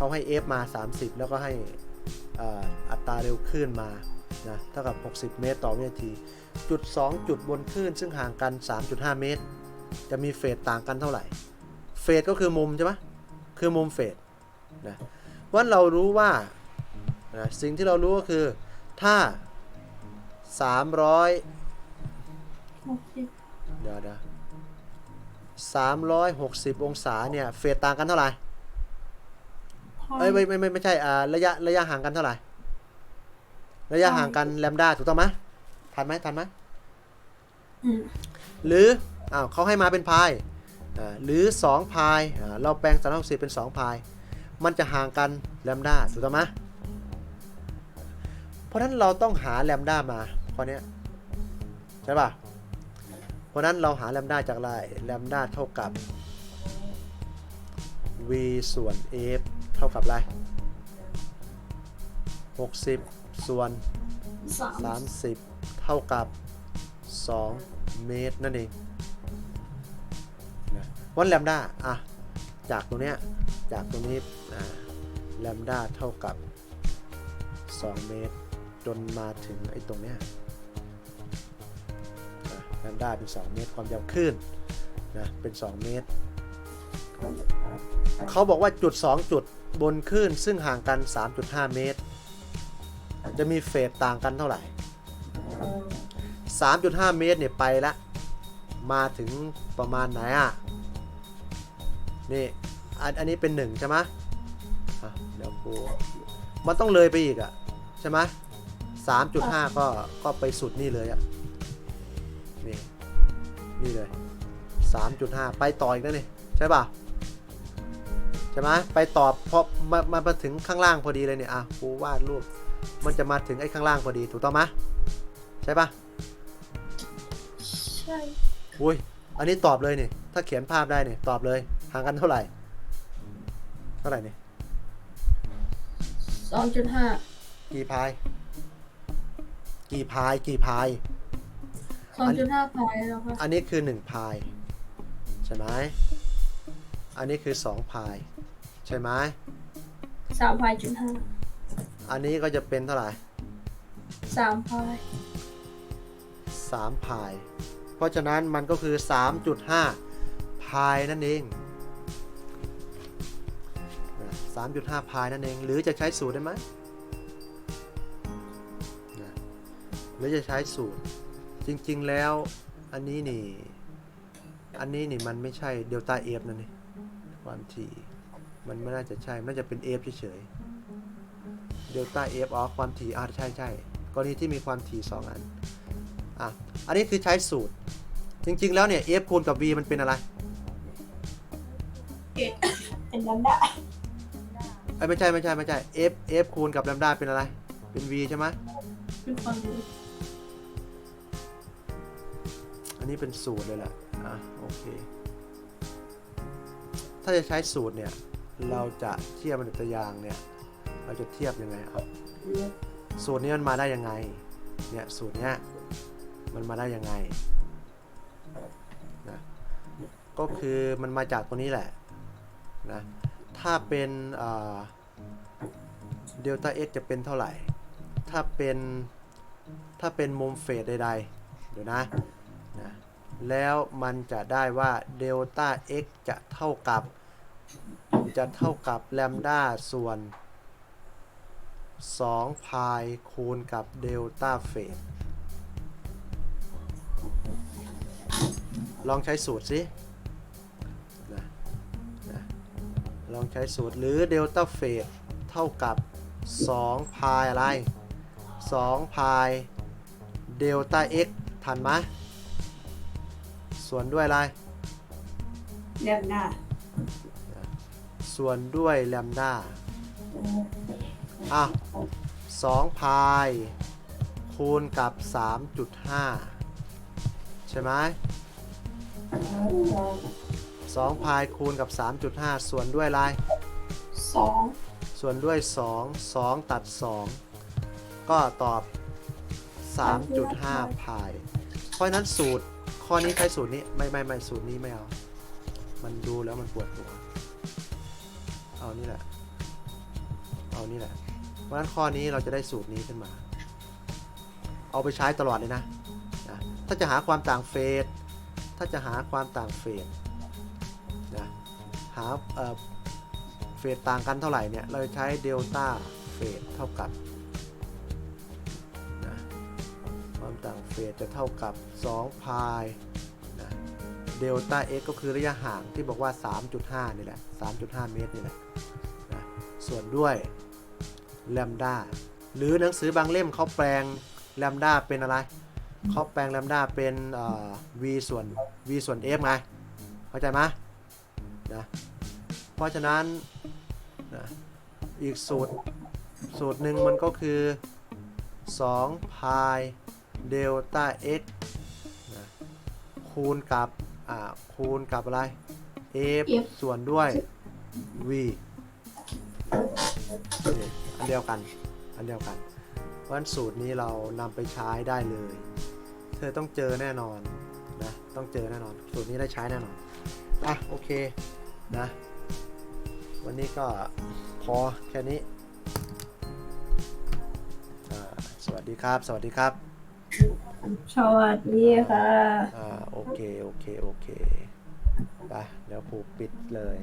เขาให้ f มา 30 แล้วก็ให้อ่าอัตราเร็วคลื่นมานะเท่ากับ 60 เมตร ต่อวินาที จุด 2 จุดบนคลื่นซึ่งห่างกัน 3.5 เมตร จะมีเฟสต่างกันเท่าไหร่ เฟสก็คือมุมใช่ไหมคือมุมเฟสนะว่าเรารู้ว่านะสิ่งที่เรารู้ก็คือถ้า 300หกสิบเดี๋ยวเดี๋ยวสามร้อยหกสิบองศาเนี่ย เฟสต่างกันเท่าไหร่ เอ้ยไม่ไม่ไม่ไม่ใช่อ่าระยะระยะห่างกันเท่าไหร่ ระยะห่างกันแลมด้าถูกต้องไหมทันไหมทันไหมอืมหรืออ้าวเขาให้มาเป็นพายอ่าหรือ2พายอ่าเราแปลงสามร้อยหกสิบเป็น2พาย มันจะห่างกันแลมด้าถูกต้องไหมเพราะฉะนั้นเราต้องหาแลมด้ามาข้อเนี้ยใช่ป่ะเพราะฉะนั้นเราหาแลมด้าจากอะไรแลมด้าเท่ากับ v ส่วน f เท่ากับอะไร60ส่วนสาม30เท่ากับ2เมตรนั่นเองนะวันแลมด้าอะจากตรงเนี้ยจากตรงนี้อ่าแลมด้าเท่ากับ 2 เมตร จนมาถึงไอ้ตรงเนี้ยนะแลมด้าเป็น 2 เมตรความยาวคลื่นนะเป็น 2 เมตร เขาบอกว่าจุด 2 จุดบนคลื่นซึ่งห่างกัน 3.5 เมตร จะมีเฟสต่างกันเท่าไหร่ 3.5 เมตรเนี่ยไปละ มาถึงประมาณไหนอะ นี่ อันอันนี้เป็น1ใช่ไหมเดี๋ยวกูมันต้องเลยไปอีกอะ ใช่ไหม3.5ก็ก็ไปสุดนี่เลยอะ นี่ นี่เลย3.5ไปต่ออีกนะนี่ใช่ป่ะ ใช่ไหมไปตอบเพราะมามามาถึงข้างล่างพอดีเลยเนี่ยอะกูวาดรูปมันจะมาถึงไอ้ข้างล่างพอดีถูกต้องไหมใช่ปะใช่อุ้ยอันนี้ตอบเลยนี่ถ้าเขียนภาพได้เนี่ยตอบเลยห่างกันเท่าไหร่ เท่าไหร่เนี่ยสองจุดห้ากี่พาย กี่พายกี่พาย สองจุดห้าพายแล้วค่ะอันนี้คือ1พาย ใช่ไหม อันนี้คือ2พาย ใช่ไหมสามพายจุดห้าอันนี้ก็จะเป็นเท่าไหร่สามพาย3พาย เพราะฉะนั้นมันก็คือ 3.5 พายนั่นเองนะ3.5 พายนั่นเอง หรือจะใช้สูตรได้ไหมนะหรือจะใช้สูตร จริงๆแล้วอันนี้นี่ อันนี้นี่มันไม่ใช่เดลต้าเอฟนะนี่ความถี่ มันไม่น่าจะใช่มันน่าจะเป็นเอฟเฉยๆเดลต้าเอฟอ๋อความถี่อ่าใช่ใช่กรณีที่มีความถี่สองอัน อะ อันนี้คือใช้สูตร จริงๆ แล้วเนี่ย f คูณกับ v มันเป็นอะไรเอ็ดเป็นลำดับเอ้ยไม่ใช่ไม่ใช่ไม่ใช่ f f คูณกับ lambda เป็นอะไร เป็น v ใช่ไหมเป็นความรู้อันนี้เป็นสูตรเลยแหละ อะโอเค ถ้าจะใช้สูตรเนี่ย เราจะเทียบมันตัวอย่างเนี่ย เราจะเทียบยังไงครับ สูตรนี้มันมาได้ยังไง เนี่ยสูตรเนี้ยมันมาได้ยังไงนะก็คือมันมาจากตัวนี้แหละนะถ้าเป็นเดลต้า x จะเป็นเท่าไหร่ ถ้าเป็นถ้าเป็นมุมเฟสใดๆเดี๋ยวนะนะ แล้วมันจะได้ว่าเดลต้า x จะเท่ากับ จะเท่ากับแลมด้าส่วน2พายคูณกับเดลต้าเฟสลองใช้สูตรสินะนะลองใช้สูตรหรือเดลต้าเฟสเท่ากับ2พายอะไร2พายเดลต้า x ทันไหมส่วนด้วยอะไรลำดับ ส่วนด้วยแลมด้าอะสองพายคูณกับ 3.5 ใช่ไหมสองพายคูณกับ 3.5 ส่วนด้วยอะไรสองส่วนด้วย 2 2 ตัด 2 ก็ตอบ 3.5 พาย เพราะฉะนั้นสูตรข้อนี้ใช้สูตรนี้ ไม่ไม่ไม่สูตรนี้ไม่เอา มันดูแล้วมันปวดหัว เอานี่แหละ เอานี่แหละเพราะฉะนั้นข้อนี้เราจะได้สูตรนี้ขึ้นมา เอาไปใช้ตลอดเลยนะนะ ถ้าจะหาความต่างเฟส ถ้าจะหาความต่างเฟสนะหาเอ่อเฟสต่างกันเท่าไหร่เนี่ย เราจะใช้เดลต้าเฟสเท่ากับนะความต่างเฟสจะเท่ากับ2พาย เดลต้า x ก็คือระยะห่างที่บอกว่า 3.5 นี่แหละ 3.5 เมตรนี่แหละนะส่วนด้วยแลมดาหรือหนังสือบางเล่มเขาแปลงแลมดาเป็นอะไรเขาแปลงแลมดาเป็นเอ่อ v ส่วน v ส่วน f ไง เข้าใจไหมนะเพราะฉะนั้นนะอีกสูตร สูตรหนึ่งมันก็คือ2พายเดลต้า x นะคูณกับ อ่าคูณกับอะไร f F ส่วนด้วย v นี่อันเดียวกัน อันเดียวกัน เพราะฉะนั้นสูตรนี้เรานำไปใช้ได้เลย เธอต้องเจอแน่นอนนะ ต้องเจอแน่นอน สูตรนี้ได้ใช้แน่นอน อะ โอเค นะ วันนี้ก็พอแค่นี้อ่าสวัสดีครับ สวัสดีครับ สวัสดีค่ะ อ่าโอเค โอเค โอเคไปเดี๋ยวผูกปิดเลย